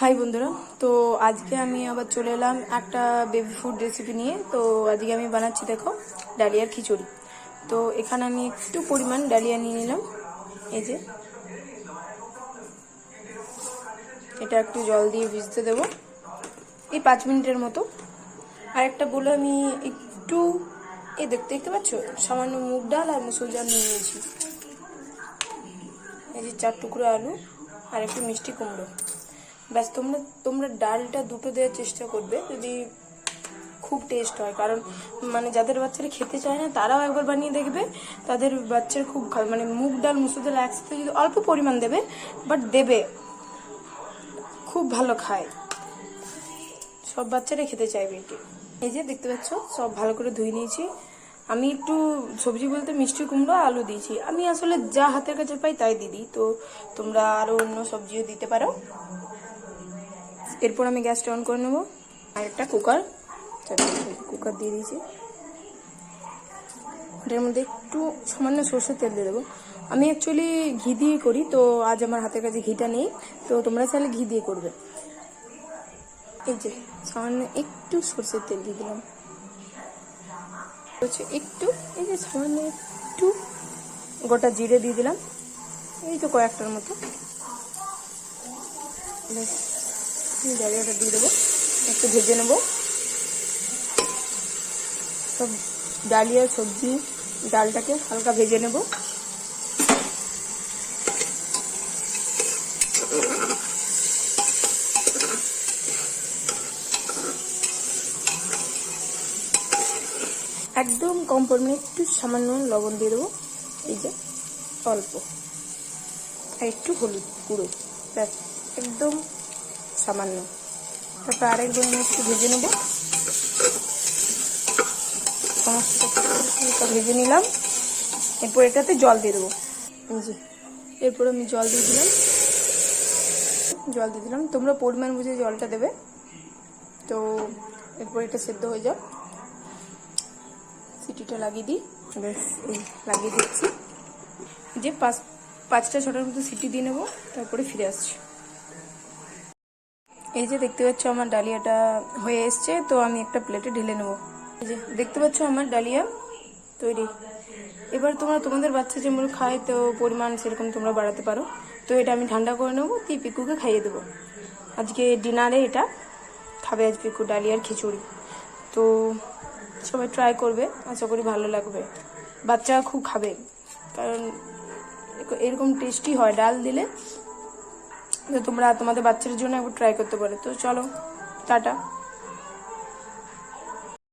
High বন্ধুরা। তো আজকে আমি আবার চলে এলাম একটা বেবি ফুড রেসিপি নিয়ে। তো আজকে আমি বানাচ্ছি, দেখো, ডালিয়ার খিচুড়ি। তো এখানে আমি একটু পরিমাণ ডালিয়া নিয়ে নিলাম। এই যে। এটা একটু জল দিয়ে ভিজতে দেবো। এই পাঁচ মিনিটের মতো। আর একটা বলে আমি একটু, এই দেখতে দেখতে পাচ্ছ? সামান্য মুগ ডাল আর মুসুর ডাল নিয়ে নিয়েছি। এই যে চার টুকরো আলু আর একটু মিষ্টি কুমড়ো। ব্যাস, তোমরা তোমরা ডালটা দুটো দেওয়ার চেষ্টা করবে যদি খুব টেস্ট হয়। কারণ মানে যাদের বাচ্চারা খেতে চায় না, তারাও একবার বানিয়ে দেখবে। তাদের বাচ্চার খুব ভালো মানে মুগ ডাল, মুসুর ডাল একসাথে যদি অল্প পরিমাণ দেবে বাট দেবে। খুব ভালো খায়। সব বাচ্চারাই খেতে চাইবে এটি। এই যে দেখতে পাচ্ছ, সব ভালো করে ধুয়ে নিয়েছি। আমি একটু সবজি বলতে মিষ্টি কুমড়ো আলু দিয়েছি। আমি আসলে যা হাতের কাছে পাই তাই দিদি তো তোমরা আরও অন্য সবজিও দিতে পারো। এরপর আমি গ্যাসটা অন করে নেব। আর একটা কুকার। কুকার দিয়ে দিয়েছি। এটার মধ্যে একটু সামান্য সর্ষের তেল দিয়ে দেবো। আমি অ্যাকচুয়ালি ঘি দিয়ে করি, তো আজ আমার হাতের কাছে ঘিটা নেই। তো তোমরা চাইলে ঘি দিয়ে করবে। এই যে, সামান্য একটু সর্ষের তেল দিয়ে দিলাম। হচ্ছে একটু, এই যে সামান্য একটু গোটা জিরে দিয়ে দিলাম। এই তো কয়েকটার মতো। ব্যাস। জায়গাটা দিয়ে দেবো। একটু ভেজে নেব। সব ডালিয়া সবজি, ডালটাকে হালকা ভেজে নেব। একদম কম পরিমাণে একটু সামান্য লবণ দিয়ে দেবো। এই যে অল্প। আর একটু হলুদ গুঁড়ো। একদম সামান্য। তারপর আরেকবার আমি একটু ভেজে নেব। সমস্ত ভেজে নিলাম। এরপর এটাতে জল দিয়ে দেবো। এরপর আমি জল দিয়ে দিলাম। জল দিয়ে দিলাম। তোমরা পরিমাণ বুঝে জলটা দেবে। তো এরপর এটা সেদ্ধ হয়ে যাও সিটিটা লাগিয়ে দিই। বেশ এই লাগিয়ে দিচ্ছি। যে পাঁচ, পাঁচটা ছটার মতো সিটি দিয়ে নেব। তারপরে ফিরে আসছি। এই যে দেখতে পাচ্ছ আমার ডালিয়াটা হয়ে এসছে, তো আমি একটা প্লেটে ঢেলে নেব। এই যে দেখতে পাচ্ছ আমার ডালিয়া তৈরি। এবার তোমরা তোমাদের বাচ্চা যেমন খায়, তো পরিমাণ সেরকম তোমরা বাড়াতে পারো। তো এটা আমি ঠান্ডা করে নেব, দিয়ে পিকুকে খাইয়ে দেবো। আজকে ডিনারে এটা খাবে আজ পিকু ডালিয়ার খিচুড়ি। তো সবাই ট্রাই করবে, আশা করি ভালো লাগবে। বাচ্চা খুব খাবে, কারণ এরকম টেস্টি হয় ডাল দিলে। তোমরা তোমাদের বাচ্চাদের জন্য একবার ট্রাই করতে পারো। তো চলো টাটা।